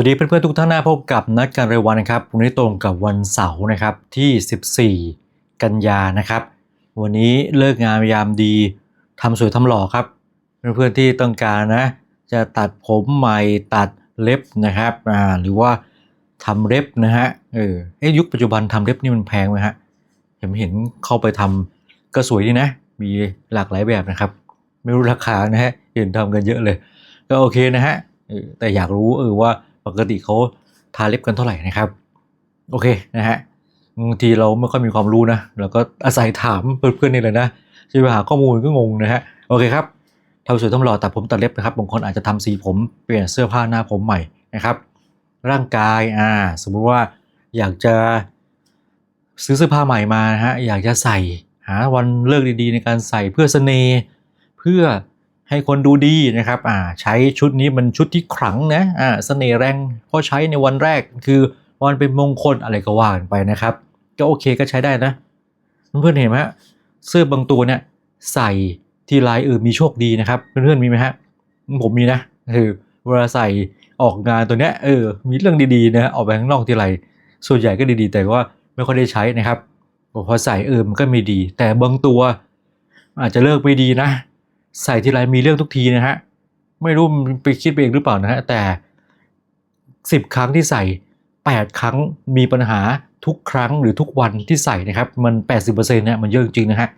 สวัสดีเพื่อนๆทุกท่านนะพบกับนัดการเรายวันนะครับวันนี้ตรงกับวันเสาร์นะครับที่ 14 กันยานะครับ วันนี้เลิกงามยามดีทำสวยทำหล่อครับ เพื่อนๆที่ต้องการนะ จะตัดผมใหม่ตัดเล็บนะครับอ่าหรือว่าทำเล็บนะฮะเออเอ๊ยุคปัจจุบันทำเล็บนี่มันแพงไหมฮะเห็นเห็นเข้าไปทำก็สวยดีนะ มีหลากหลายแบบนะครับ ไม่รู้ราคานะฮะเห็นทำกันเยอะเลย ก็โอเคนะฮะแต่อยากรู้เออว่า ปกติเขาทาเล็บกันเท่าไหร่นะครับ โอเคนะฮะบางทีเราไม่ค่อยมีความรู้นะเราก็อาศัยถามเพื่อนๆนี่เลยนะจะไปหาข้อมูลก็งงนะฮะโอเคครับทำสวยทำหล่อตัดผมตัดเล็บนะครับบางคนอาจจะทำสีผมเปลี่ยนเสื้อผ้าหน้าผมใหม่นะครับ ร่างกายอ่าสมมุติว่าอยากจะซื้อเสื้อผ้าใหม่มานะฮะอยากจะใส่หาวันเลิกดีๆ ในการใส่เพื่อเสน่ห์เพื่อ ให้คนดูดีนะครับอ่าใช้ชุดนี้มันชุดที่ขลังนะอ่าเสน่ห์แรงเพราะใช้ในวันแรกคือวันเป็นมงคลอะไรก็ว่ากันไปนะครับ ก็โอเคก็ใช้ได้นะเพื่อนๆเห็นไหมฮะเสื้อบางตัวเนี่ยใส่ทีลายเออมีโชคดีนะครับ เพื่อนๆมีไหมฮะผมมีนะคือเวลาใส่ออกงานตัวเนี้ยเออมีเรื่องดีๆนะออกไปข้างนอกทีไรส่วนใหญ่ก็ดีๆ แต่ว่าไม่ค่อยได้ใช้นะครับพอใส่เออมันก็ไม่ดี แต่บางตัว อาจจะเลิกไม่ดีนะ ใส่ทีไรมีเรื่องทุกทีนะฮะ ไม่รู้มันไปคิดไปเองหรือเปล่านะฮะ แต่สิบครั้งที่ใส่แปดครั้งมีปัญหาทุกครั้งหรือทุกวันที่ใส่นะครับ มันแปดสิบเปอร์เซ็นต์เนี่ยมันเยอะจริงๆนะฮะ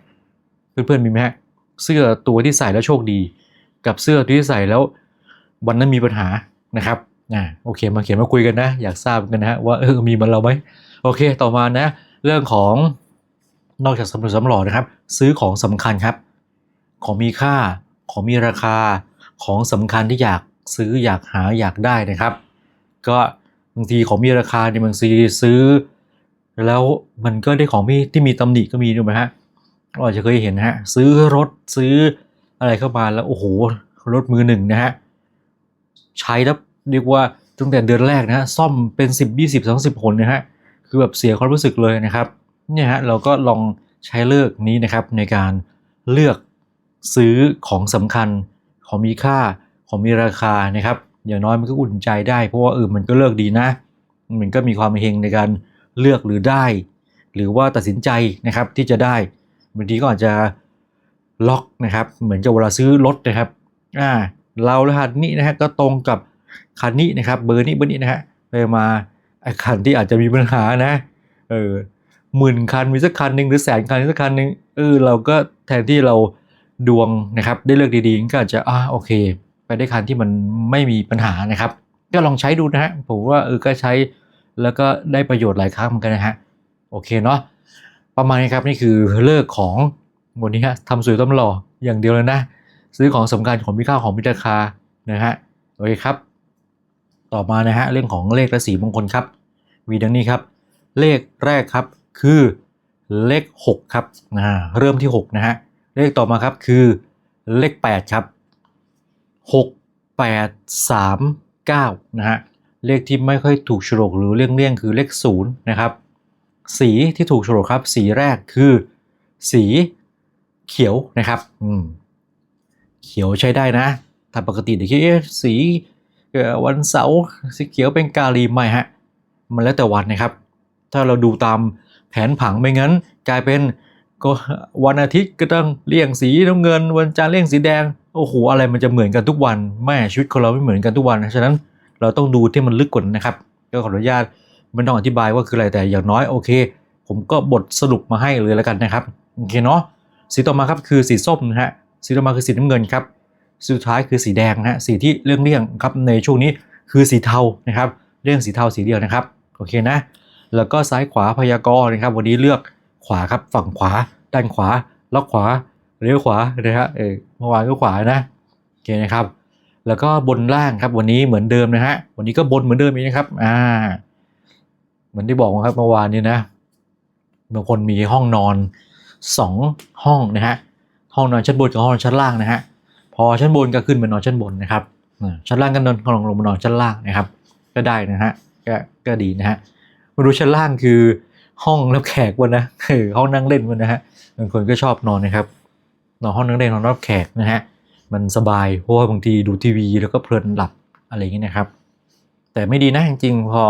เพื่อนๆมีไหมฮะ เสื้อตัวที่ใส่แล้วโชคดี กับเสื้อที่ใส่แล้ววันนั้นมีปัญหานะครับอ่าโอเคมาเขียนมาคุยกันนะ อยากทราบกันนะฮะว่าเออมีมันเราไหมโอเค ต่อมานะ เรื่องของนอกจากสำรวจสำรอนะครับ ซื้อของสำคัญครับ ของมีค่า ของมีราคา ของสำคัญที่อยากซื้ออยากหาอยากได้นะครับ ก็บางทีของมีราคาเนี่ยบางทีซื้อ แล้วมันก็ได้ของมีที่มีตำหนิก็มีถูกไหมฮะเราอาจจะเคยเห็นฮะซื้อรถซื้ออะไรเข้ามาแล้วโอ้โหรถมือหนึ่งนะฮะใช้แล้วเรียกว่าตั้งแต่เดือนแรกนะฮะซ่อมเป็น 10 20 30ผลนะฮะคือแบบเสียความรู้สึกเลยนะครับเนี่ยฮะเราก็ลองใช้เลือกนี้นะครับในการเลือก ซื้อของสำคัญของมีค่าของมีราคานะครับ อย่างน้อยมันก็อุ่นใจได้ เพราะว่าเออมันก็เลือกดีนะ มันก็มีความเฮงในการเลือกหรือได้ หรือว่าตัดสินใจนะครับที่จะได้บางทีก็อาจจะล็อกนะครับ เหมือนจะเวลาซื้อรถนะครับอ่าเรารหัสนี้นะฮะก็ตรงกับคันนี้นะครับ เบอร์นี้เบอร์นี้นะฮะไปมาไอ้คันที่อาจจะมีปัญหานะเออหมื่นคันมีสักคันหนึ่งหรือแสนคันมีสักคันหนึ่งเออเราก็แทนที่เรา ดวงนะครับ ได้เลือกดีๆ ก็อาจจะอ่าโอเค ไปได้คันที่มันไม่มีปัญหานะครับ ก็ลองใช้ดูนะฮะผมว่าเออก็ใช้แล้วก็ได้ประโยชน์หลายครั้งเหมือนกันนะฮะโอเคเนาะประมาณนี้ครับนี่คือเลิกของวันนี้ฮะทำสวยต้มหล่ออย่างเดียวเลยนะ ซื้อของสำคัญของมีค่าของมีราคานะฮะโอเคครับ ต่อมานะฮะเรื่องของเลขและสีมงคลครับ มีดังนี้ครับ เลขแรกครับคือเลข 6 ครับอ่าเริ่มที่ 6 นะฮะ เลขต่อมาครับคือเลข 8 ครับ 6 8 3 9 นะฮะ เลขที่ไม่ค่อยถูกฉลกหรือเลี่ยงๆคือเลข 0 นะครับ สีที่ถูกฉลกครับ สีแรกคือ สีเขียวนะครับอืมเขียวใช้ได้นะ ถ้าปกติเดี๋ยวคิดเอ๊ะสีวันเสาร์สีเขียวเป็นกาลีไม่ฮะ มันแล้วแต่วันนะครับ ถ้าเราดูตามแผนผังไม่งั้น กลายเป็น ก็วันอาทิตย์ก็ต้องเลี่ยงสีน้ำเงิน วันจันทร์เลี่ยงสีแดงโอ้โหอะไรมันจะเหมือนกันทุกวันแม่ชีวิตของเราไม่เหมือนกันทุกวันฉะนั้นเราต้องดูที่มันลึกกว่านะครับ ก็ขออนุญาตไม่ต้องอธิบายว่าคืออะไรแต่อย่างน้อยโอเค ผมก็บทสรุปมาให้เลยแล้วกันนะครับโอเคเนาะสีต่อมาครับคือสีส้มนะฮะสีต่อมาคือสีน้ำเงินครับสุดท้ายคือสีแดงนะฮะสีที่เลี่ยงเลี่ยงๆครับในช่วงนี้คือสีเทานะครับเลี่ยงสีเทาสีเดียวนะครับโอเคนะแล้วก็ซ้ายขวาพยากรณ์นะครับ วันนี้เลือก ขวาครับฝั่งขวา ด้านขวาล็อกขวาเลี้ยวขวานะฮะเออเมื่อวานก็ขวานะโอเคนะครับ แล้วก็บนล่างครับวันนี้เหมือนเดิมนะฮะวันนี้ก็บนเหมือนเดิมอีกนะครับอ่าเหมือนที่บอกครับเมื่อวานนี้นะบางคนมีห้องนอนสองห้องนะฮะห้องนอนชั้นบนกับห้องนอนชั้นล่างนะฮะพอชั้นบนก็ขึ้นมานอนชั้นบนนะครับชั้นล่างก็นอนลงลงมานอนชั้นล่างนะครับ ก็ได้นะฮะก็ก็ดีนะฮะมาดูชั้นล่างคือ ห้องรับแขกวันนะเออห้องนั่งเล่นวันนะฮะบางคนก็ชอบนอนนะครับนอนห้องนั่งเล่นนอนรับแขกนะฮะมันสบายเพราะว่าบางทีดูทีวีแล้วก็เพลินหลับอะไรอย่างนี้นะครับ แต่ไม่ดีนะจริงๆพอ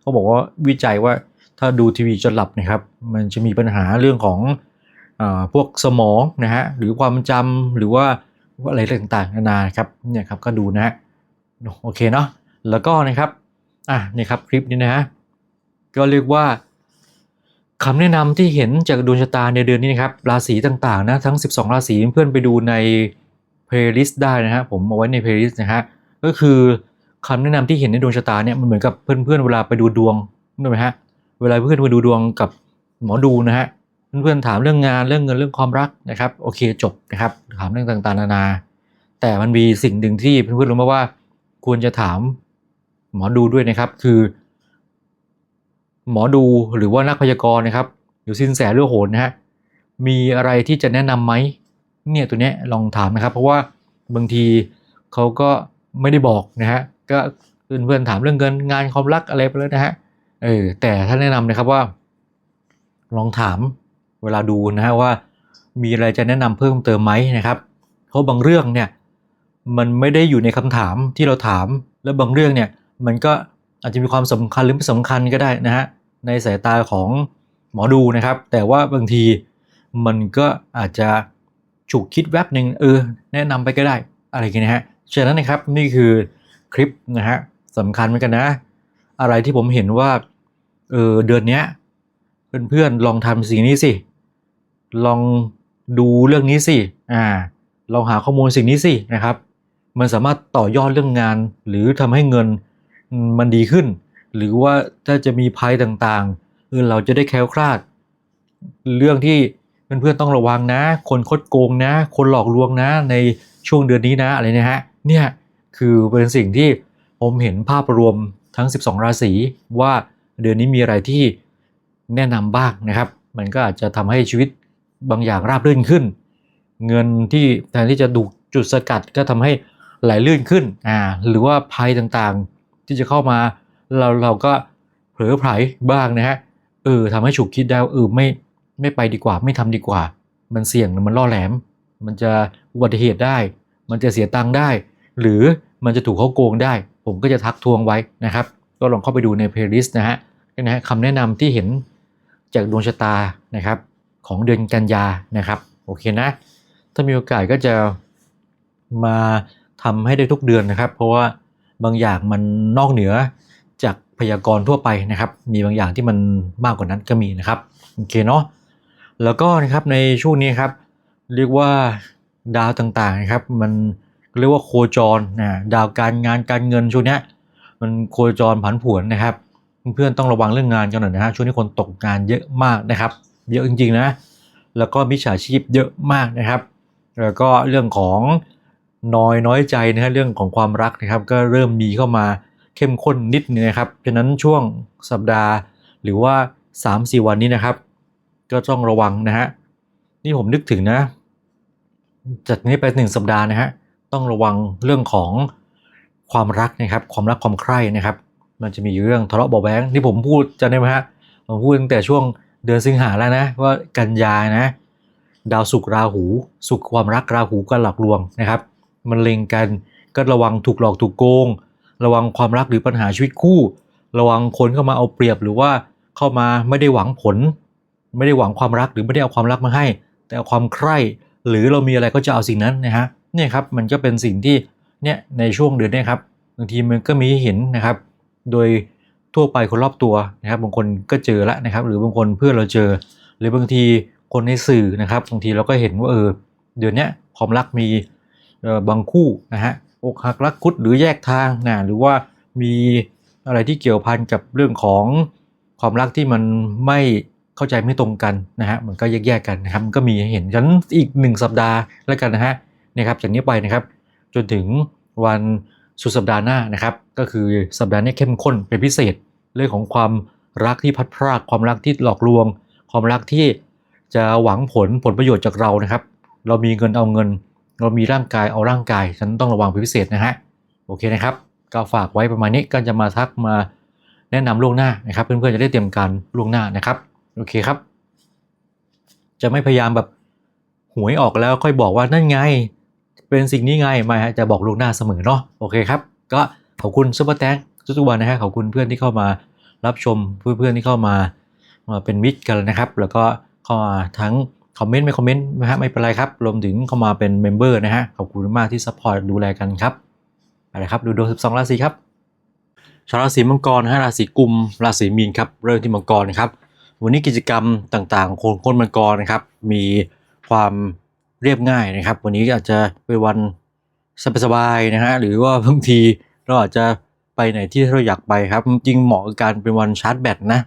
เขาบอกว่าวิจัยว่าถ้าดูทีวีจนหลับนะครับ มันจะมีปัญหาเรื่องของอพวกสมองนะฮะหรือความจำหรือว่าอะไรต่างๆนานาครับเนี่ยครับก็ดูนะฮะโอเคเนาะแล้วก็นะครับอะนี่ครับคลิปนี้นะฮะก็เรียกว่า คำแนะนำที่เห็นจากดวงชะตาในเดือนนี้นะครับราศีต่างๆนะทั้ง 12 ราศีเพื่อนไปดูใน playlist ได้นะฮะผมเอาไว้ใน playlist นะฮะก็คือคำแนะนำที่เห็นในดวงชะตาเนี่ยมันเหมือนกับเพื่อนๆเวลาไปดูดวงนึกไหมฮะเวลาเพื่อนไปดูดวงกับหมอดูนะฮะเพื่อนๆถามเรื่องงานเรื่องเงินเรื่องความรักนะครับโอเคจบนะครับถามเรื่องต่างๆนานา แต่มันมีสิ่งหนึ่งที่เพื่อนๆรู้ไหมว่า ควรจะถามหมอดูด้วยนะครับ คือ หมอดูหรือว่านักพยากรณ์นะครับหรือสินแสเรื่องโหนนะฮะมีอะไรที่จะแนะนำไหมเนี่ยตัวเนี้ยลองถามนะครับ เพราะว่าบางทีเขาก็ไม่ได้บอกนะฮะก็เพื่อนๆถามเรื่องเงินงานความรักอะไรไปแล้วนะฮะเออแต่ท่านแนะนำนะครับว่า ลองถามเวลาดูนะฮะว่า มีอะไรจะแนะนำเพิ่มเติมไหมนะครับเพราะบางเรื่องเนี่ยมันไม่ได้อยู่ในคำถามที่เราถาม แล้วบางเรื่องเนี่ยมันก็อาจจะมีความสำคัญหรือไม่สำคัญก็ได้นะฮะ ในสายตาของหมอดูนะครับ แต่ว่าบางทีมันก็อาจจะฉุกคิดแวบหนึ่งเออ แนะนำไปก็ได้อะไรกันนะฮะฉะนั้นนะครับนี่คือคลิปนะฮะสำคัญเหมือนกันนะ อะไรที่ผมเห็นว่าเออเดือนเนี้ยเพื่อนๆลองทำสิ่งนี้สิ ลองดูเรื่องนี้สิอ่าลองหาข้อมูลสิ่งนี้สินะครับ มันสามารถต่อยอดเรื่องงาน หรือทำให้เงินมันดีขึ้น หรือว่าถ้าจะมีภัยต่างๆเออเราจะได้แคล้วคลาด เรื่องที่เพื่อนๆต้องระวังนะ คนคดโกงนะ คนหลอกลวงนะ ในช่วงเดือนนี้นะอะไรนะฮะเนี่ยคือเป็นสิ่งที่ผมเห็นภาพรวมทั้ง 12 ราศีว่าเดือนนี้มีอะไรที่แนะนำบ้างนะครับ มันก็อาจจะทำให้ชีวิตบางอย่างราบรื่นขึ้น เงินที่แทนที่จะดูจุดสกัดก็ทำให้ไหลลื่นขึ้นอ่าหรือว่าภัยต่างๆ ที่จะเข้ามา เราเราก็เผลอไผลบ้างนะฮะเออทำให้ฉุกคิดได้เออไม่ไม่ไปดีกว่า ไม่ทำดีกว่า มันเสี่ยงมันล่อแหลม มันจะอุบัติเหตุได้ มันจะเสียตังค์ได้ หรือมันจะถูกเขาโกงได้ ผมก็จะทักทวงไว้นะครับ ก็ลองเข้าไปดูใน playlist นะฮะนะฮะคำแนะนำที่เห็นจากดวงชะตานะครับของเดือนกันยานะครับโอเคนะ ถ้ามีโอกาสก็จะมาทำให้ได้ทุกเดือนนะครับ เพราะว่าบางอย่างมันนอกเหนือ พยากรณ์ทั่วไปนะครับ มีบางอย่างที่มันมากกว่านั้นก็มีนะครับโอเคเนาะแล้วก็นะครับในช่วงนี้ครับ เรียกว่าดาวต่างๆนะครับ มันเรียกว่าโคจรนะดาวการงานการเงินช่วงนี้มันโคจรผันผวนนะครับ เพื่อนๆต้องระวังเรื่องงานกันหน่อยนะฮะช่วงนี้คนตกงานเยอะมากนะครับ เยอะจริงๆนะแล้วก็มิจฉาชีพเยอะมากนะครับ แล้วก็เรื่องของน้อยน้อยใจนะฮะเรื่องของความรักนะครับ ก็เริ่มมีเข้ามา เข้มข้นนิดนึงนะครับฉะนั้นช่วงสัปดาห์หรือว่า 3-4 วันนี้นะครับ ก็ต้องระวังนะฮะนี่ผมนึกถึงนะจากนี้ไปหนึ่งสัปดาห์นะฮะต้องระวังเรื่องของความรักนะครับ ความรักความใคร่นะครับ มันจะมีเรื่องทะเลาะเบาแวงที่ผมพูดจะได้ไหมฮะผมพูดตั้งแต่ช่วงเดือนสิงหาแล้วนะว่ากันยานะ ดาวสุกราหู สุขความรักราหูก็หลอกลวงนะครับ มันเล็งกันก็ระวังถูกหลอกถูกโกง ระวังความรักหรือปัญหาชีวิตคู่ ระวังคนเข้ามาเอาเปรียบหรือว่าเข้ามาไม่ได้หวังผล ไม่ได้หวังความรักหรือไม่ได้เอาความรักมาให้ แต่เอาความใคร่หรือเรามีอะไรก็จะเอาสิ่งนั้นนะฮะเนี่ยครับมันก็เป็นสิ่งที่เนี่ยในช่วงเดือนนี้ครับบางทีมันก็มีเห็นนะครับ โดยทั่วไปคนรอบตัวนะครับบางคนก็เจอแล้วนะครับ หรือบางคนเพื่อนเราเจอ หรือบางทีคนในสื่อนะครับบางทีเราก็เห็นว่าเออเดือนนี้ความรักมีเออบางคู่นะฮะ อกหักรักคุดหรือแยกทางนะหรือว่ามีอะไรที่เกี่ยวพันกับเรื่องของความรักที่มันไม่เข้าใจไม่ตรงกันนะฮะมันก็แยกๆกันนะครับก็มีเห็นฉันอีกหนึ่งสัปดาห์แล้วกันนะฮะนะครับจากนี้ไปนะครับ จนถึงวันสุดสัปดาห์หน้านะครับ ก็คือสัปดาห์นี้เข้มข้นเป็นพิเศษเรื่องของความรักที่พัดพรากความรักที่หลอกลวง ความรักที่จะหวังผลผลประโยชน์จากเรานะครับ เรามีเงินเอาเงิน เรามีร่างกายเอาร่างกาย ฉันต้องระวังเป็นพิเศษนะฮะโอเคนะครับ ก็ฝากไว้ประมาณนี้ก็จะมาทักมาแนะนำล่วงหน้านะครับ เพื่อนๆจะได้เตรียมการล่วงหน้านะครับโอเคครับ จะไม่พยายามแบบหวยออกแล้วค่อยบอกว่านั่นไง เป็นสิ่งนี้ไงไม่ฮะจะบอกล่วงหน้าเสมอเนาะโอเคครับ ก็ขอบคุณซุปเปอร์แตงทุกๆวันนะฮะขอบคุณเพื่อนที่เข้ามารับชมเพื่อนๆที่เข้ามามาเป็นมิตรกันนะครับ แล้วก็เข้ามาทั้ง คอมเมนต์ไม่คอมเมนต์นะฮะไม่เป็นไรครับ รวมถึงเข้ามาเป็นเมมเบอร์นะฮะ ขอบคุณมากที่ซัพพอร์ตดูแลกันครับไปเลยครับ ดูดวง12 ราศีครับ ชาวราศีมังกรนะฮะราศีกุม ราศีมีนครับ เริ่มที่มังกรนะครับ วันนี้กิจกรรมต่างๆของคนมังกรนะครับ มีความเรียบง่ายนะครับ วันนี้อาจจะเป็นวันสบายๆนะฮะ หรือว่าบางทีเราอาจจะไปไหนที่เราอยากไปครับ จริงเหมาะกับการเป็นวันชาร์จแบตนะ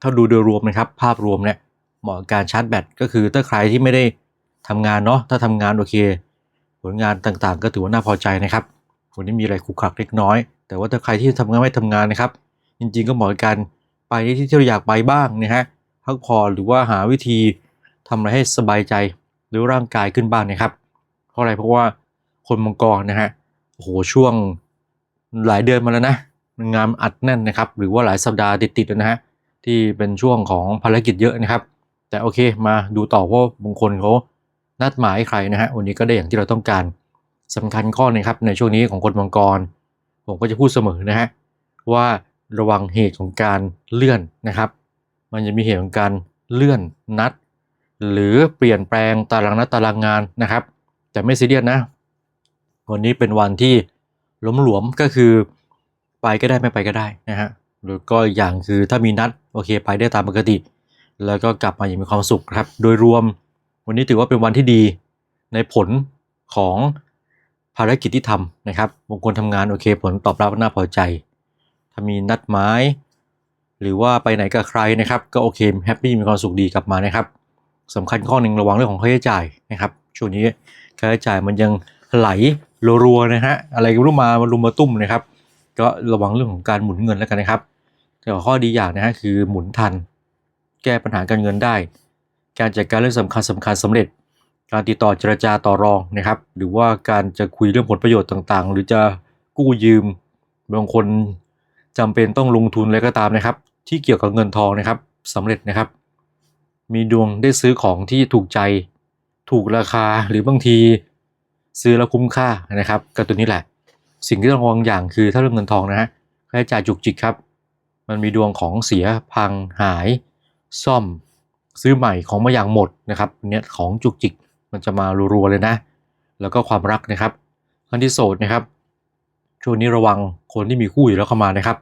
ถ้าดูโดยรวมนะครับ ภาพรวมเนี่ย เหมาะกับการชาร์จแบตก็คือถ้าใครที่ไม่ได้ทำงานเนาะถ้าทำงานโอเค ผลงานต่างๆ ก็ถือว่าน่าพอใจนะครับวันนี้มีอะไรขรุกขลักเล็กน้อย แต่ว่าถ้าใครที่ทำงานไม่ทำงานนะครับ จริงๆก็เหมาะกับการไปที่ที่เราอยากไปบ้างนะฮะพักผ่อนหรือว่าหาวิธีทำอะไรให้สบายใจหรือร่างกายขึ้นบ้างนะครับ เพราะอะไรเพราะว่าคนมังกรนะฮะโอ้โหช่วงหลายเดือนมาแล้วนะงานอัดแน่นนะครับ หรือว่าหลายสัปดาห์ติดๆนะฮะที่เป็นช่วงของภารกิจเยอะนะครับ แต่โอเคมาดูต่อว่าบางคนเขานัดหมายใครนะฮะวันนี้ก็ได้อย่างที่เราต้องการสำคัญข้อนึงครับในช่วงนี้ของคนมังกร ผมก็จะพูดเสมอนะฮะว่าระวังเหตุของการเลื่อนนะครับ มันจะมีเหตุของการเลื่อนนัด หรือเปลี่ยนแปลงตารางนัดตารางงานนะครับ แต่ไม่ซีเรียสนะ วันนี้เป็นวันที่ล้มหลวมก็คือไปก็ได้ไม่ไปก็ได้นะฮะหรือก็อย่างคือถ้ามีนัดโอเคไปได้ตามปกติ แล้วก็กลับมาอย่างมีความสุขครับ โดยรวมวันนี้ถือว่าเป็นวันที่ดีในผลของภารกิจที่ทำนะครับบางคนทำงานโอเค ผลตอบรับน่าพอใจ ถ้ามีนัดหมายหรือว่าไปไหนกับใครนะครับ ก็โอเคแฮปปี้มีความสุขดีกลับมานะครับสำคัญข้อหนึ่งระวังเรื่องของค่าใช้จ่ายนะครับช่วงนี้ค่าใช้จ่ายมันยังไหลรัวๆนะฮะอะไรก็รู้มามารุมมาตุ้มนะครับ ก็ระวังเรื่องของการหมุนเงินแล้วกันนะครับ แต่ข้อดีอย่างนะฮะคือหมุนทัน แก้ปัญหาการเงินได้ การจัดการเรื่องสำคัญสำคัญสำเร็จ การติดต่อเจรจาต่อรองนะครับ หรือว่าการจะคุยเรื่องผลประโยชน์ต่างๆ หรือจะกู้ยืม บางคนจำเป็นต้องลงทุนอะไรก็ตามนะครับ ที่เกี่ยวกับเงินทองนะครับสำเร็จนะครับ มีดวงได้ซื้อของที่ถูกใจ ถูกราคาหรือบางทีซื้อแล้วคุ้มค่านะครับก็ตัวนี้แหละ สิ่งที่ต้องระวังอย่างคือถ้าเรื่องเงินทองนะฮะค่าใช้จ่ายจุกจิกครับ มันมีดวงของเสียพังหาย ซ่อมซื้อใหม่ของมาอย่างหมดนะครับเนี่ยของจุกจิกมันจะมารัวๆเลยนะ แล้วก็ความรักนะครับคนที่โสดนะครับช่วงนี้ระวังคนที่มีคู่อยู่แล้วเข้ามานะครับ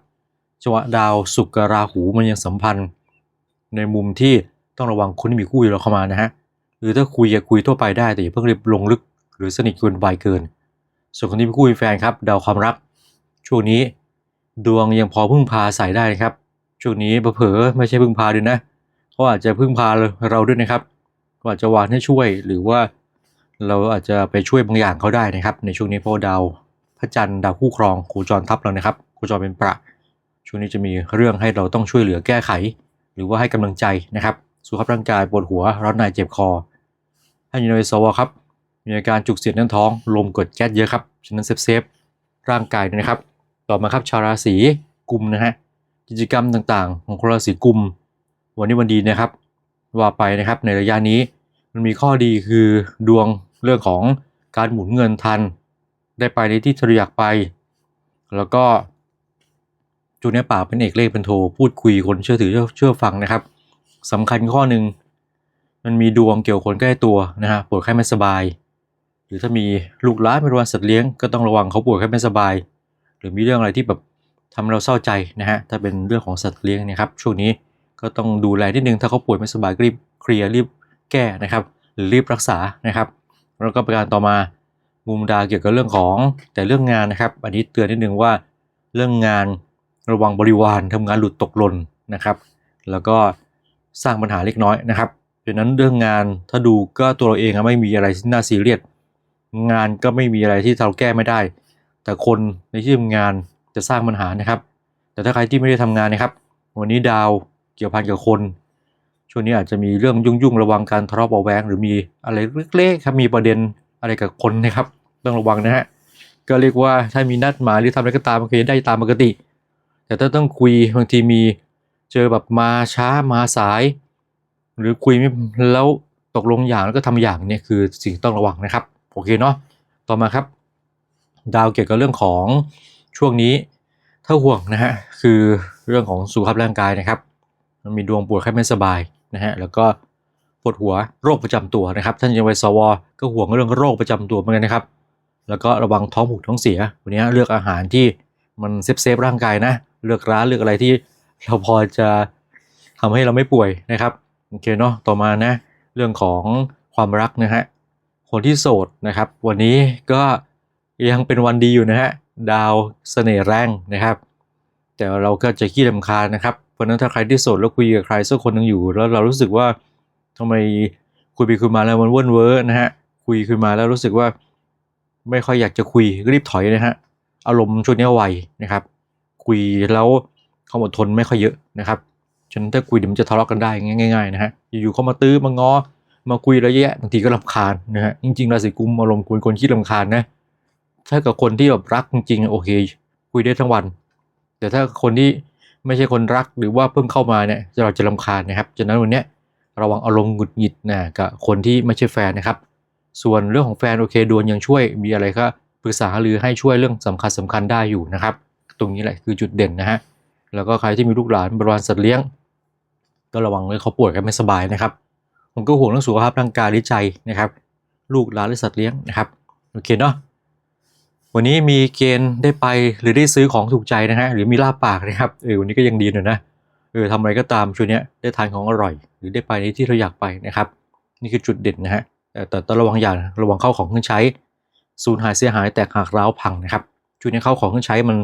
จังหวะดาวศุกราหูมันยังสัมพันธ์ ในมุมที่ต้องระวังคนที่มีคู่อยู่แล้วเข้ามานะฮะหรือถ้าคุยอย่าคุยทั่วไปได้แต่อย่าเพิ่งรีบลงลึก หรือสนิทเกินไปเกิน ส่วนคนที่มีคู่มีแฟนครับดาวความรัก ช่วงนี้ดวงยังพอพึ่งพาใส่ได้นะครับช่วงนี้เผลอไม่ใช่พึ่งพาด้วยนะ เขาอาจจะพึ่งพาเราด้วยนะครับ ก็อาจจะวานให้ช่วยหรือว่าเราอาจจะไปช่วยบางอย่างเขาได้นะครับ ในช่วงนี้เพราะดาวพระจันทร์ดาวคู่ครองโคจรทับเรานะครับโคจรเป็นประ ช่วงนี้จะมีเรื่องให้เราต้องช่วยเหลือแก้ไข หรือว่าให้กำลังใจนะครับ สุขภาพร่างกายปวดหัวร้อนในเจ็บคอถ้าอยู่ในสวครับมีอาการจุกเสียดแน่นท้อง ลมกดแก๊สเยอะครับฉะนั้นเซฟเซฟร่างกายด้วยนะครับ ต่อมาครับชาวราศีกุมนะฮะกิจกรรมต่างๆ ของคนราศีกุม วันนี้วันดีนะครับ ว่าไปนะครับในระยะนี้มันมีข้อดีคือดวงเรื่องของการหมุนเงินทัน ได้ไปในที่เราอยากไป แล้วก็จูเนี้ยปาเป็นเอกเลขเป็นโทพูดคุยคนเชื่อถือเชื่อฟังนะครับสำคัญข้อหนึ่งมันมีดวงเกี่ยวคนใกล้ตัวนะฮะปวดไข้ไม่สบาย หรือถ้ามีลูกหลานเป็นวันสัตว์เลี้ยงก็ต้องระวังเขาป่วยไข้ไม่สบาย หรือมีเรื่องอะไรที่แบบทำเราเศร้าใจนะฮะถ้าเป็นเรื่องของสัตว์เลี้ยงนะครับช่วงนี้ ก็ต้องดูแลนิดนึงถ้าเขาป่วยไม่สบายรีบเคลียร์รีบแก้นะครับหรือรีบรักษานะครับ แล้วก็ประการต่อมามุมดาวเกี่ยวกับเรื่องของแต่เรื่องงานนะครับ อันนี้เตือนนิดนึงว่าเรื่องงานระวังบริวารทำงานหลุดตกหล่นนะครับ แล้วก็สร้างปัญหาเล็กน้อยนะครับดังนั้นเรื่องงานถ้าดูก็ตัวเราเองไม่มีอะไรที่น่าซีเรียสงานก็ไม่มีอะไรที่เราแก้ไม่ได้ แต่คนในที่ทำงานจะสร้างปัญหานะครับ แต่ถ้าใครที่ไม่ได้ทำงานนะครับ วันนี้ดาว กี่ยวพันกับคน ช่วงนี้อาจจะมีเรื่องยุ่งๆระวังการทะเลาะเบาะแวงหรือมีอะไรเล็กๆครับมีประเด็นอะไรกับคนนะครับต้องระวังนะฮะก็เรียกว่าถ้ามีนัดหมายหรือทำอะไรก็ตามโอเคได้ตามปกติ แต่ถ้าต้องคุยบางทีมีเจอแบบมาช้ามาสาย หรือคุยไม่แล้วตกลงอย่างแล้วก็ทำอย่างเนี่ยคือสิ่งต้องระวังนะครับโอเคเนาะต่อมาครับ ดาวเกี่ยวกับเรื่องของช่วงนี้ถ้าห่วงนะฮะคือเรื่องของสุขภาพร่างกายนะครับ มันมีดวงปวดไข้ไม่สบายนะฮะแล้วก็ปวดหัวโรคประจำตัวนะครับ ท่านยังไปสวก็ห่วงเรื่องโรคประจำตัวเหมือนกันนะครับ แล้วก็ระวังท้องผูกท้องเสียวันนี้เลือกอาหารที่มันเซฟเซฟร่างกายนะ เลือกร้านเลือกอะไรที่เราพอจะทำให้เราไม่ป่วยนะครับโอเคเนาะต่อมานะ เรื่องของความรักนะฮะคนที่โสดนะครับ วันนี้ก็ยังเป็นวันดีอยู่นะฮะดาวเสน่ห์แรงนะครับ แต่เราก็จะขี้ลำคาญนะครับ เพราะนั้นถ้าใครที่โสดแล้วคุยกับใครสักคนหนึ่งอยู่ แล้วเรารู้สึกว่าทำไมคุยไปคุยมาแล้วมันเว่นเว้อนะฮะคุยคุยมาแล้วรู้สึกว่าไม่ค่อยอยากจะคุยรีบถอยนะฮะอารมณ์ช่วงนี้ไวนะครับ คุยแล้วความอดทนไม่ค่อยเยอะนะครับฉะนั้นถ้าคุยเดี๋ยวมันจะทะเลาะกันได้ง่ายๆนะฮะอยู่ๆเขามาตื้อมางอมาคุยแล้วแยะบางทีก็รำคาญนะฮะจริงๆราศีกุมอารมณ์คุยคนขี้รำคาญนะถ้ากับคนที่แบบรักจริงๆโอเค คุยได้ทั้งวัน แต่ถ้าคนที่ไม่ใช่คนรักหรือว่าเพิ่งเข้ามาเนี่ยเราจะรำคาญนะครับฉะนั้นวันนี้ระวังอารมณ์หงุดหงิดนะกับคนที่ไม่ใช่แฟนนะครับ ส่วนเรื่องของแฟนโอเคดวนยังช่วยมีอะไรก็ปรึกษาหรือให้ช่วยเรื่องสำคัญสำคัญได้อยู่นะครับ ตรงนี้แหละคือจุดเด่นนะฮะแล้วก็ใครที่มีลูกหลานบริวารสัตว์เลี้ยง ก็ระวังเลยเขาป่วยกันไม่สบายนะครับ ผมก็ห่วงเรื่องสุขภาพร่างกายหรือใจนะครับ ลูกหลานหรือสัตว์เลี้ยงนะครับโอเคเนาะ วันนี้มีเกณฑ์ได้ไปหรือได้ซื้อของถูกใจนะฮะหรือมีลาบปากนะครับเออวันนี้ก็ยังดีหน่อยนะเออทำอะไรก็ตามช่วงนี้ได้ทานของอร่อย หรือได้ไปในที่เราอยากไปนะครับ นี่คือจุดเด่นนะฮะแต่ต้องระวังอย่างระวังเข้าของเครื่องใช้สูญหายเสียหายแตกหักร้าวพังนะครับช่วงนี้เข้าของเครื่องใช้มัน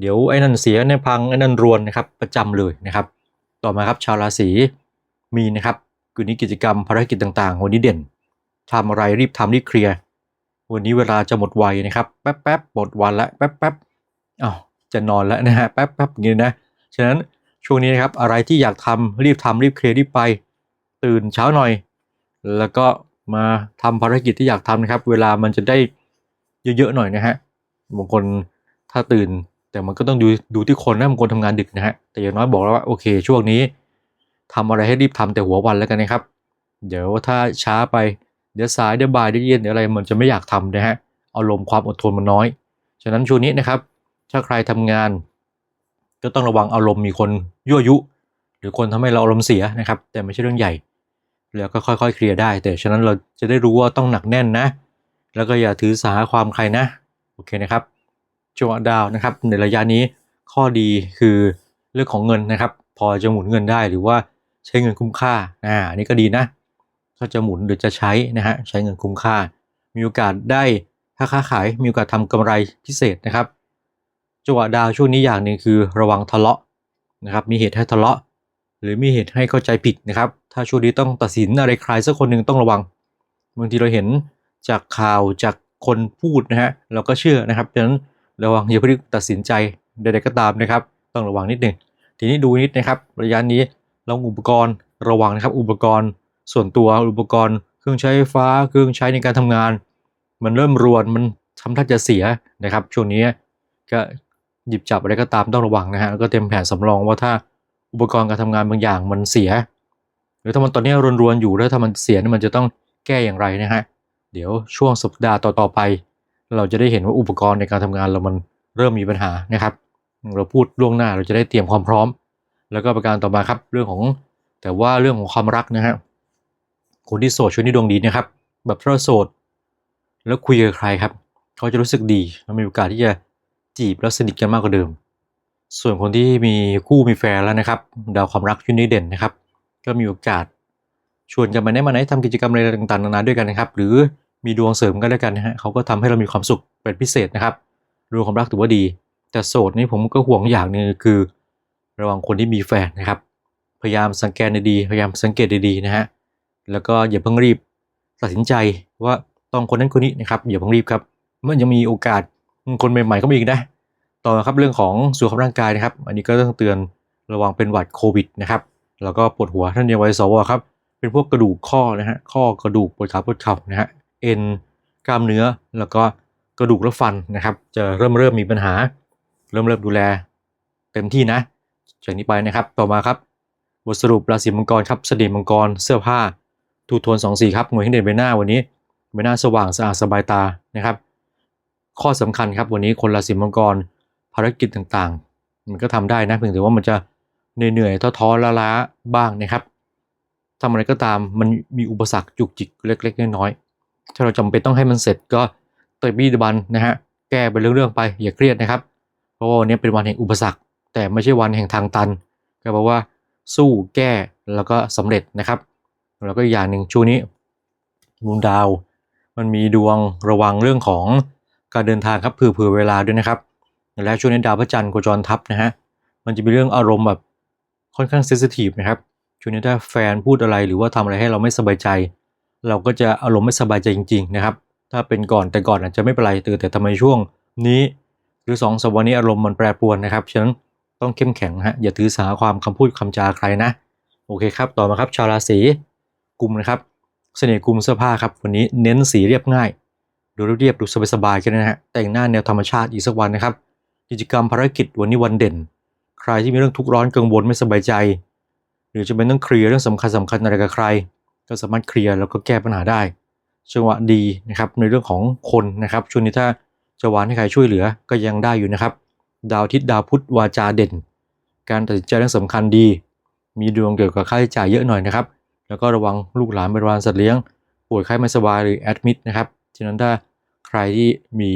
เดี๋ยวไอ้นั่นเสียเนี่ยพังไอ้นั่นรวนนะครับประจำเลยนะครับ ต่อมาครับชาวราศีมีนะครับคืนนี้กิจกรรมภารกิจต่างๆวันนี้เด่นทำอะไรรีบทำรีบเคลียร์ วันนี้เวลาจะหมดวัยนะครับ แป๊บแป๊บหมดวันละแป๊บแป๊บอ้าวจะนอนแล้วนะฮะแป๊บแป๊บอย่างนี้นะฉะนั้นช่วงนี้นะครับอะไรที่อยากทำรีบทำรีบเคลียร์รีบไป ตื่นเช้าหน่อย แล้วก็มาทำภารกิจที่อยากทำนะครับ เวลามันจะได้เยอะๆหน่อยนะฮะบางคนถ้าตื่นแต่มันก็ต้องดูดูที่คนนะบางคนทำงานดึกนะฮะแต่อย่างน้อยบอกแล้วว่าโอเคช่วงนี้ทำอะไรให้รีบทำแต่หัววันแล้วกันนะครับ เดี๋ยวถ้าช้าไป เดี๋ยวสายเดี๋ยวบ่ายเดี๋ยวเย็นเดี๋ยวอะไรมันจะไม่อยากทำนะฮะอารมณ์ความอดทนมันน้อย ฉะนั้นช่วงนี้นะครับ ถ้าใครทำงาน ก็ต้องระวังอารมณ์มีคนยั่วยุ หรือคนทำให้เราอารมณ์เสียนะครับ แต่ไม่ใช่เรื่องใหญ่ แล้วก็ค่อยๆ เคลียร์ได้ แต่ฉะนั้นเราจะได้รู้ว่าต้องหนักแน่นนะ แล้วก็อย่าถือสาความใครนะ โอเคนะครับจังหวะดาวนะครับ ในระยะนี้ข้อดีคือเรื่องของเงินนะครับ พอจะหมุนเงินได้หรือว่าใช้เงินคุ้มค่าอ่าอันนี้ก็ดีนะ ถ้าจะหมุนหรือจะใช้นะฮะใช้เงินคุ้มค่า มีโอกาสได้ถ้าค้าขายมีโอกาสทำกำไรพิเศษนะครับจังหวะดาวช่วงนี้อย่างหนึ่งคือระวังทะเลาะนะครับมีเหตุให้ทะเลาะ หรือมีเหตุให้เข้าใจผิดนะครับ ถ้าช่วงนี้ต้องตัดสินอะไรใครสักคนหนึ่งต้องระวังบางทีเราเห็นจากข่าวจากคนพูดนะฮะเราก็เชื่อนะครับดังนั้นระวังอย่าเพิ่งตัดสินใจใดๆก็ตามนะครับ ต้องระวังนิดหนึ่งทีนี้ดูนิดนะครับ ระยะนี้ลองอุปกรณ์ระวังนะครับอุปกรณ์ ส่วนตัวอุปกรณ์ เครื่องใช้ไฟฟ้าเครื่องใช้ในการทำงาน มันเริ่มรวนมันทำท่าจะเสียนะครับ ช่วงนี้ก็หยิบจับอะไรก็ตามต้องระวังนะฮะแล้วก็เตรียมแผนสำรองว่าถ้าอุปกรณ์การทำงานบางอย่างมันเสีย หรือถ้ามันตอนนี้รวนๆอยู่แล้วถ้ามันเสียมันจะต้องแก้อย่างไรนะฮะเดี๋ยวช่วงสัปดาห์ต่อๆไป เราจะได้เห็นว่าอุปกรณ์ในการทำงานเรามันเริ่มมีปัญหานะครับ เราพูดล่วงหน้าเราจะได้เตรียมความพร้อม แล้วก็ประการต่อมาครับเรื่องของแต่ว่าเรื่องของความรักนะฮะ คนที่โสดช่วงนี้ดวงดีนะครับ แบบถ้าโสด แล้วคุยกับใครครับ เขาจะรู้สึกดีแล้วมีโอกาสที่จะจีบแล้วสนิทกันมากกว่าเดิม ส่วนคนที่มีคู่มีแฟนแล้วนะครับ ดาวความรักช่วงนี้เด่นนะครับ ก็มีโอกาสชวนกันมาไหนมาไหนทำกิจกรรมอะไรต่างๆนานาด้วยกันนะครับ หรือมีดวงเสริมกันด้วยกันนะฮะเขาก็ทำให้เรามีความสุขเป็นพิเศษนะครับดวงความรักถือว่าดี แต่โสดนี่ผมก็ห่วงอย่างหนึงคือ ระวังคนที่มีแฟนนะครับ พยายามสังเกตดีๆพยายามสังเกตดีๆนะฮะ แล้วก็อย่าเพิ่งรีบตัดสินใจว่าต้องคนนั้นคนนี้นะครับอย่าเพิ่งรีบครับมื่อยังมีโอกาสคนใหม่ๆก็มีอีกนะต่อครับเรื่องของสุขภาพร่างกายนะครับ อันนี้ก็ต้องเตือนระวังเป็นหวัดโควิดนะครับแล้วก็ปวดหัวท่านเดียวไว้สวครับเป็นพวกกระดูกข้อนะฮะข้อกระดูกปวดขาปวดเข่านะฮะเอ็นกล้ามเนื้อแล้วก็กระดูกและฟันนะครับ จะเริ่มเริ่มมีปัญหา เริ่มเริ่มดูแล เต็มที่นะจากนี้ไปนะครับ ต่อมาครับ บทสรุปราศีมังกรครับเสด็จมังกรเสื้อผ้า ทูโทนสองสีครับหน่วยให้เด่นใบหน้าวันนี้ใบหน้าสว่างสะอาดสบายตานะครับ ข้อสำคัญครับวันนี้คนราศีมังกรภารกิจต่างๆ มันก็ทำได้นะเพียงแต่ว่ามันจะเหนื่อยๆท้อๆล้าๆบ้างนะครับทำอะไรก็ตามมันมีอุปสรรคจุกจิกเล็ก ๆ น้อยๆถ้าเราจำเป็นต้องให้มันเสร็จก็ตะบี้ตะบันนะฮะแก้ไปเรื่องๆไปอย่าเครียดนะครับ เพราะว่าวันนี้เป็นวันแห่งอุปสรรค แต่ไม่ใช่วันแห่งทางตัน ก็แปลว่าสู้แก้แล้วก็สำเร็จนะครับ แล้วก็อีกอย่างหนึ่งช่วงนี้ดวงดาว มันมีดวงระวังเรื่องของการเดินทางครับเผื่อเวลาด้วยนะครับ และช่วงนี้ดาวพระจันทร์โคจรทับนะฮะมันจะมีเรื่องอารมณ์แบบค่อนข้างเซนซิทีฟนะครับช่วงนี้ถ้าแฟนพูดอะไรหรือว่าทำอะไรให้เราไม่สบายใจ เราก็จะอารมณ์ไม่สบายใจจริง ๆ นะครับ ถ้าเป็นก่อนแต่ก่อนอาจจะไม่เป็นไรแต่แต่ทำไมช่วงนี้ หรือสองสัปดาห์นี้อารมณ์มันแปรปรวนนะครับฉะนั้นต้องเข้มแข็งฮะอย่าถือสาความคำพูดคำจาใครนะ โอเคครับ ต่อมาครับชาวราศี กลุ่มนะครับ เสน่ห์กลุ่มเสื้อผ้าครับวันนี้เน้นสีเรียบง่าย ดูเรียบดูสบายๆกันนะฮะแต่งหน้าแนวธรรมชาติอีกสักวันนะครับ กิจกรรมภารกิจวันนี้วันเด่น ใครที่มีเรื่องทุกข์ร้อนกังวลไม่สบายใจ หรือจะเป็นต้องเคลียร์เรื่องสำคัญสำคัญอะไรกับใคร ก็สามารถเคลียร์แล้วก็แก้ปัญหาได้จังหวะดีนะครับในเรื่องของคนนะครับช่วงนี้ถ้าจะหวานให้ใครช่วยเหลือก็ยังได้อยู่นะครับ ดาวอาทิตย์ดาวพุธวาจาเด่น การตัดสินใจเรื่องสำคัญดี มีดวงเกี่ยวกับค่าใช้จ่ายเยอะหน่อยนะครับ แล้วก็ระวังลูกหลานบริวารสัตว์เลี้ยง ป่วยไข้ไม่สบายหรือแอดมิดนะครับฉะนั้นถ้าใครที่มี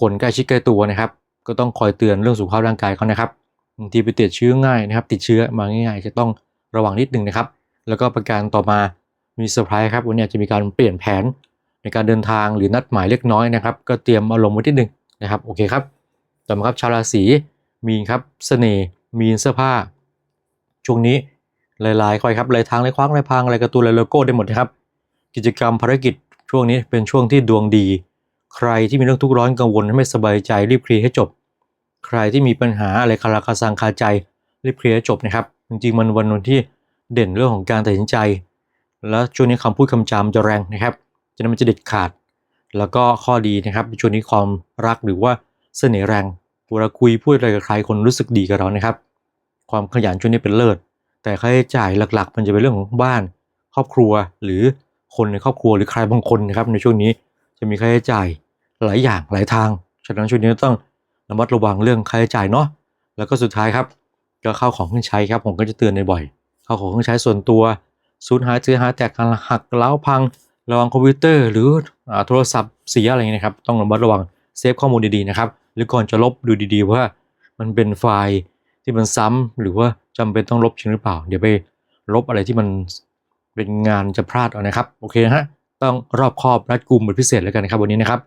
คนใกล้ชิดใกล้ตัวนะครับ ก็ต้องคอยเตือนเรื่องสุขภาพร่างกายเขานะครับบางทีไปติดเชื้อง่ายนะครับ ติดเชื้อมาง่ายๆจะต้องระวังนิดนึงนะครับ แล้วก็ประการต่อมามีเซอร์ไพรส์ครับวันนี้จะมีการเปลี่ยนแผนในการเดินทางหรือนัดหมายเล็กน้อยนะครับ ก็เตรียมอารมณ์ไว้นิดนึงนะครับโอเคครับต่อมาครับชาวราศีมีนครับเสน่ห์มีนเสื้อผ้า ช่วงนี้ หลายๆคอยครับหลายทางหลายคว้างหลายพรางลายการ์ตูนลายโลโก้ได้หมดนะครับ กิจกรรมภารกิจช่วงนี้เป็นช่วงที่ดวงดี ใครที่มีเรื่องทุกข์ร้อนกังวลไม่สบายใจรีบเคลียร์ให้จบ ใครที่มีปัญหาอะไรคาราคาซังคาใจรีบเคลียร์ให้จบนะครับ จริงๆมันวันวันที่เด่นเรื่องของการตัดสินใจ แล้วช่วงนี้คำพูดคำจามจะแรงนะครับฉะนั้นมันจะเด็ดขาด แล้วก็ข้อดีนะครับช่วงนี้ความรักหรือว่าเสน่ห์แรงเวลาคุยพูดอะไรกับใครคนรู้สึกดีกับเรานะครับ ความขยันช่วงนี้เป็นเลิศ แต่ค่าใช้จ่ายหลักๆ มันจะเป็นเรื่องของบ้านครอบครัวหรือคนในครอบครัวหรือใครบางคนนะครับในช่วงนี้จะมีค่าใช้จ่ายหลายอย่างหลายทาง ฉะนั้นช่วงนี้ต้องระมัดระวังเรื่องค่าใช้จ่ายเนาะแล้วก็สุดท้ายครับก็เข้าของเครื่องใช้ครับผมก็จะเตือนในบ่อยเข้าของเครื่องใช้ส่วนตัวสูญหายเสียหายแตกหักเล้าพัง ระวังคอมพิวเตอร์หรือโทรศัพท์เสียอะไรเงี้ยนะครับต้องระมัดระวังเซฟข้อมูลดีๆนะครับหรือก่อนจะลบดูดีๆว่ามันเป็นไฟล์ ที่มันซ้ำหรือว่าจำเป็นต้องลบจริงหรือเปล่า เดี๋ยวไปลบอะไรที่มันเป็นงานจะพลาดเอานะครับ โอเคฮะต้องรอบคอบรัดกุมเป็นพิเศษแล้วกันนะครับ วันนี้นะครับ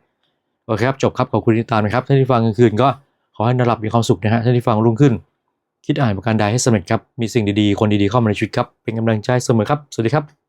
โอเคครับจบครับขอบคุณที่ติดตามนะครับท่านที่ฟังกลางคืนก็ขอให้นอนหลับมีความสุขนะฮะท่านที่ฟังรุ่งขึ้น คิดอ่านประการใดให้สำเร็จครับมีสิ่งดีๆคนดีๆเข้ามาในชีวิตครับเป็นกำลังใจเสมอครับสวัสดีครับ